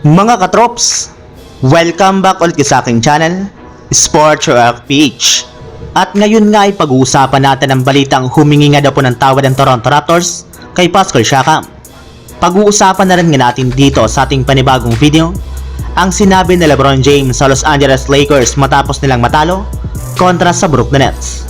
Mga katrops, welcome back ulit sa aking channel, Sports Rock PH. At ngayon nga ay pag-uusapan natin ang balitang humingi nga daw po ng tawad ng Toronto Raptors kay Pascal Siakam. Pag-uusapan na rin nga natin dito sa ating panibagong video ang sinabi ni Lebron James sa Los Angeles Lakers matapos nilang matalo kontra sa Brooklyn Nets.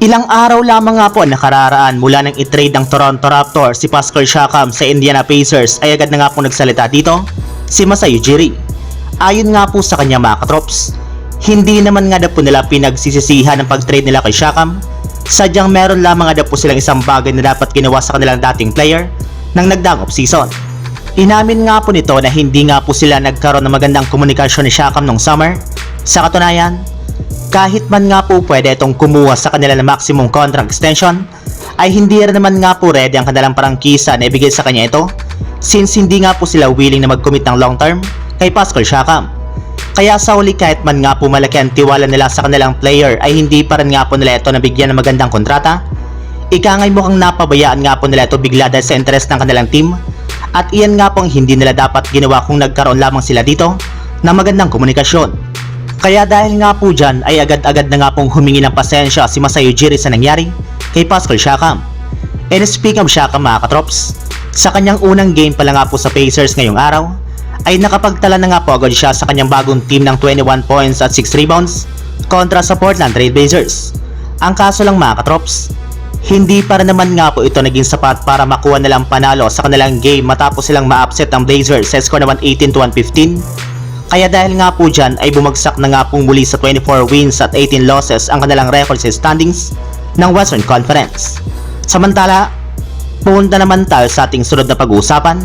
Ilang araw lamang nga po ang nakararaan mula nang i-trade ng Toronto Raptors si Pascal Siakam sa Indiana Pacers ay agad na nga po nagsalita dito si Masai Ujiri. Ayon nga po sa kanya mga katrops, hindi naman nga daw po nila pinagsisisihan ng pag-trade nila kay Siakam. Sadyang meron lamang nga daw po silang isang bagay na dapat ginawa sa kanilang dating player nang nagdaang off-season. Inamin nga po nito na hindi nga po sila nagkaroon ng magandang komunikasyon ni Siakam nung summer. Sa katunayan, kahit man nga po pwede itong kumuha sa kanila ng maximum contract extension, ay hindi rin naman nga po ready ang kanilang parangkisa na ibigay sa kanya ito since hindi nga po sila willing na mag-commit ng long term kay Pascal Siakam. Kaya sa huli kahit man nga po malaki ang tiwala nila sa kanilang player ay hindi pa rin nga po nila ito nabigyan ng magandang kontrata. Ika nga'y mukhang napabayaan nga po nila ito bigla dahil sa interest ng kanilang team at iyan nga po ang hindi nila dapat ginawa kung nagkaroon lamang sila dito ng magandang komunikasyon. Kaya dahil nga po dyan ay agad-agad na nga pong humingi ng pasensya si Masai Ujiri sa nangyari kay Pascal Siakam. And speaking of Siakam mga katrops, sa kanyang unang game pa lang nga po sa Pacers ngayong araw, ay nakapagtala na nga po agad siya sa kanyang bagong team ng 21 points at 6 rebounds kontra sa Portland Trail Blazers. Ang kaso lang mga katrops, hindi para naman nga po ito naging sapat para makuha nilang panalo sa kanilang game matapos silang ma-upset ng Blazers sa score na 118 to 115 kaya dahil nga po dyan ay bumagsak na nga pong muli sa 24 wins at 18 losses ang kanilang record sa standings ng Western Conference. Samantala, punta naman tayo sa ating sunod na pag-uusapan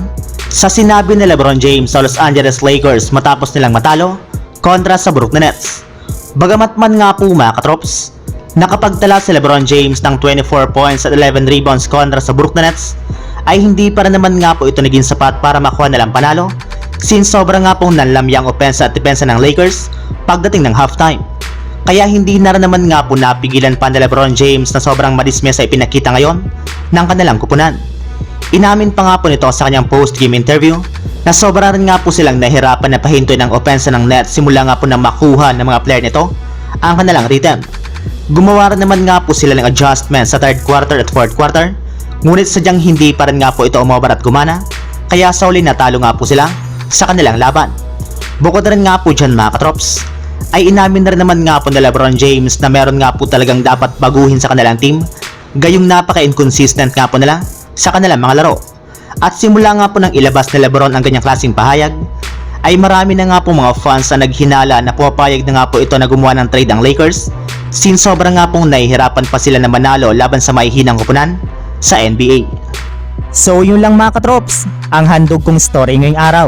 sa sinabi ni Lebron James sa Los Angeles Lakers matapos nilang matalo kontra sa Brooklyn Nets. Bagamat man nga po mga katrops, nakapagtala si Lebron James ng 24 points at 11 rebounds kontra sa Brooklyn Nets, ay hindi para naman nga po ito naging sapat para makuha nilang panalo since sobrang nga pong nanlamyang opensa at depensa ng Lakers pagdating ng halftime. Kaya hindi na naman nga po napigilan pa ni Lebron James na sobrang madismiss sa ipinakita ngayon ng kanilang kupunan. Inamin pa nga po nito sa kanyang post-game interview na sobra rin nga po silang nahirapan na pahintoy ng opensa ng net simula nga po na makuha ng mga player nito ang kanilang rhythm. Gumawa rin naman nga po sila ng adjustment sa third quarter at fourth quarter ngunit sadyang hindi pa rin nga po ito umobar at gumana kaya sa uli natalo nga po sila sa kanilang laban. Bukod rin nga po dyan mga katrops, ay inamin na rin naman nga po ni Lebron James na meron nga po talagang dapat baguhin sa kanilang team, gayong napaka-inconsistent nga po nila sa kanilang mga laro. At simula nga po nang ilabas ni Lebron ang ganyang klaseng pahayag, ay marami na nga po mga fans na naghinala na pumapayag na nga po ito na gumawa ng trade ang Lakers since sobrang nga pong nahihirapan pa sila na manalo laban sa maihinang kupunan sa NBA. So yun lang mga katrops, ang handog kong story ngayong araw.